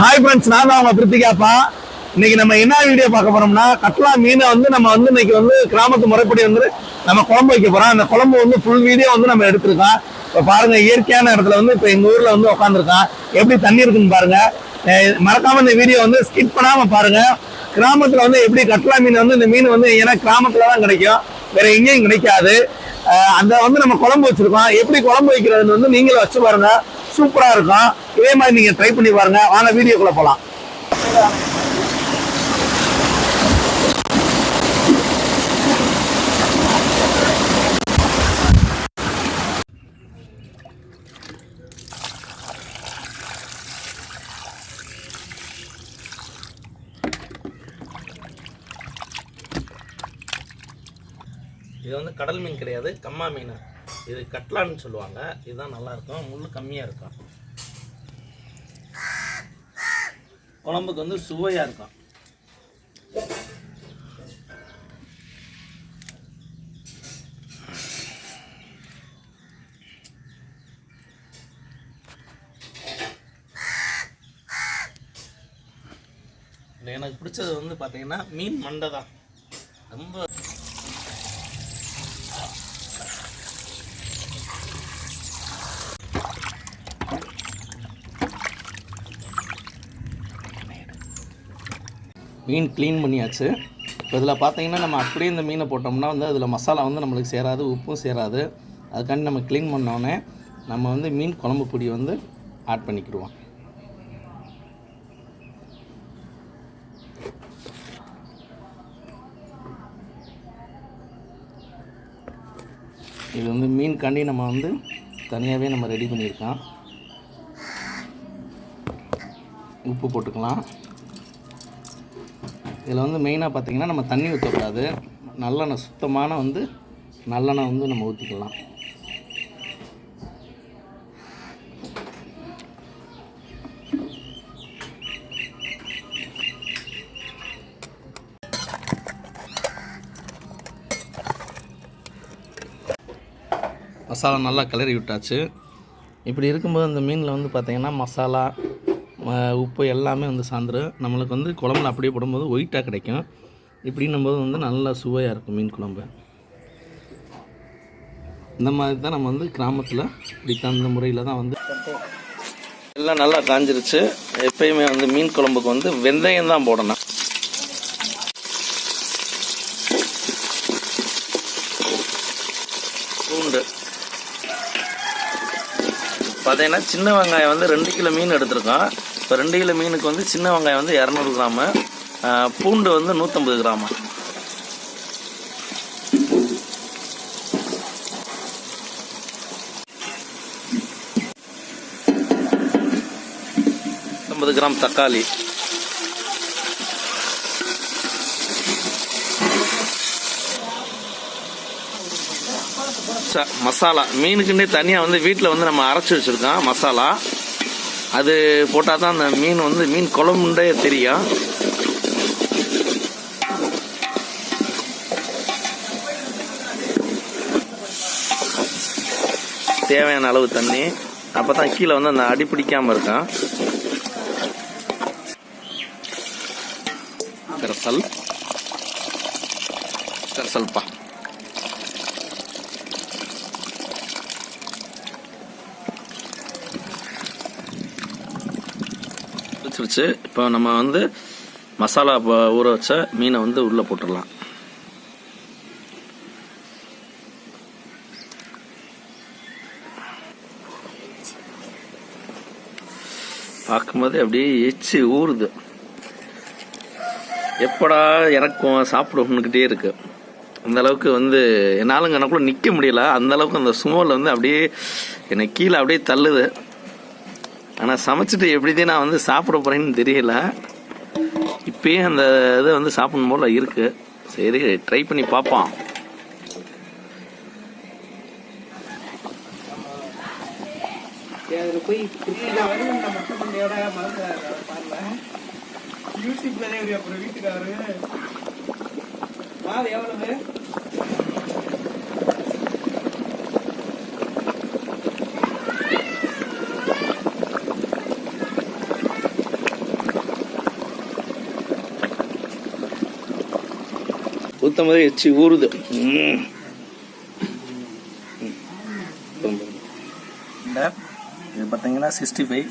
Hi friends நான் தான் உங்க பிரித்திகாப்பா இன்னைக்கு நம்ம என்ன வீடியோ பார்க்க போறோம்னா கட்லா மீனை வந்து நம்ம வந்து இன்னைக்கு வந்து கிராமத்து முறைப்படி வந்து நம்ம குழம்பு வைக்க போறோம். அந்த குழம்பு வந்து ஃபுல் வீடியோ வந்து நம்ம எடுத்திருக்கோம். இப்போ பாருங்க இயற்கையான இடத்துல வந்து இப்போ எங்க ஊர்ல வந்து உட்காந்துருக்கோம் எப்படி தண்ணி இருக்குன்னு பாருங்க. மறக்காம இந்த வீடியோ வந்து ஸ்கிப் பண்ணாம பாருங்க. கிராமத்துல வந்து எப்படி கட்லா மீன் வந்து இந்த மீன் வந்து ஏன்னா கிராமத்துல தான் கிடைக்கும். வேற எங்கேயும் கிடைக்காது. அந்த வந்து நம்ம குழம்பு வச்சிருக்கோம். எப்படி குழம்பு வைக்கிறதுன்னு வந்து நீங்களும் வச்சு பாருங்க. சூப்பரா இருக்கும். இதே மாதிரி நீங்க ட்ரை பண்ணி பாருங்க. வாங்க வீடியோக்குள்ள போலாம். இது வந்து கடல் மீன் கிடையாது கம்மா மீன். இது கட்லான்னு சொல்லுவாங்க. இதுதான் நல்லா இருக்கும். முள் கம்மியாக இருக்கும். குழம்புக்கு வந்து சுவையாக இருக்கும். எனக்கு பிடிச்சது வந்து பார்த்தீங்கன்னா மீன் மண்டை தான். ரொம்ப மீன் க்ளீன் பண்ணியாச்சு. இப்போ இதில் பார்த்தீங்கன்னா நம்ம அப்படியே இந்த மீனை போட்டோம்னா வந்து அதில் மசாலா வந்து நம்மளுக்கு சேராது உப்பும் சேராது. அதுக்காண்டி நம்ம க்ளீன் பண்ணோடனே நம்ம வந்து மீன் குழம்பு பொடி வந்து ஆட் பண்ணிக்கிடுவோம். இது வந்து மீன்காண்டி நம்ம வந்து தனியாகவே நம்ம ரெடி பண்ணியிருக்கோம். உப்பு போட்டுக்கலாம். இதில் வந்து மெயினாக பார்த்தீங்கன்னா நம்ம தண்ணி ஊற்றக்கூடாது. நல்லெண்ணெய் சுத்தமான வந்து நல்லெண்ணெய் வந்து நம்ம ஊற்றிக்கலாம் மசாலா நல்லா கிளறி விட்டாச்சு. இப்படி இருக்கும்போது அந்த மீனில் வந்து பார்த்திங்கன்னா மசாலா உப்பு எல்லாமே வந்து சார்ந்துரும் நம்மளுக்கு வந்து குழம்புல அப்படியே போடும்போது ஒயிட்டாக கிடைக்கும். இப்படின்னும் போது வந்து நல்லா சுவையாக இருக்கும் மீன் குழம்பு. இந்த மாதிரி தான் நம்ம வந்து கிராமத்தில் இப்படி தகுந்த முறையில் தான் வந்து எல்லாம் நல்லா காஞ்சிருச்சு. எப்பயுமே வந்து மீன் குழம்புக்கு வந்து வெந்தயம் தான் போடணும் பூண்டு பார்த்தீங்கன்னா சின்ன வெங்காயம் வந்து ரெண்டு கிலோ மீன் எடுத்திருக்கோம். இப்போ ரெண்டு கிலோ மீனுக்கு வந்து சின்ன வெங்காயம் வந்து இரநூறு கிராமு பூண்டு வந்து நூற்றம்பது கிராமு. ஐம்பது கிராம் தக்காளி. ச- மசாலா. மீனுக்குன்னே தனியாக வந்து வீட்டில் வந்து நம்ம அரைச்சி வச்சுருக்கோம் மசாலா. அது போட்டால் தான் அந்த மீன் வந்து மீன் குழம்புண்டே தெரியும். தேவையான அளவு தண்ணி. அப்போ தான் கீழே வந்து அந்த அடி பிடிக்காமல் இருக்கும். கரசல். கரசல்ப்பா பிடிச்சிருச்சு இப்போ நம்ம வந்து மசாலா ஊற வச்ச மீனை வந்து உள்ளே போட்டுடலாம். பார்க்கும்போது அப்படியே எச்சு ஊறுது. எப்படா இறக்கும் சாப்பிடுவோம்னுக்கிட்டே இருக்கு. அந்த அளவுக்கு வந்து என்னாலும் எனக்குள்ள நிற்க முடியல. அந்த அளவுக்கு அந்த சுமோல் வந்து அப்படியே என்னை கீழே அப்படியே தள்ளுது. ஆனால் சமைச்சிட்டு எப்படி நான் வந்து சாப்பிட போகிறேன்னு தெரியல. இப்பயே அந்த இதை வந்து சாப்பிடணும் போல இருக்கு. சரி ட்ரை பண்ணி பார்ப்போம். வீட்டுக்காரு. போய் ஊற்றும் மாதிரி எச்சி ஊறுது. இது பார்த்தீங்கன்னா சிக்ஸ்டி ஃபைவ்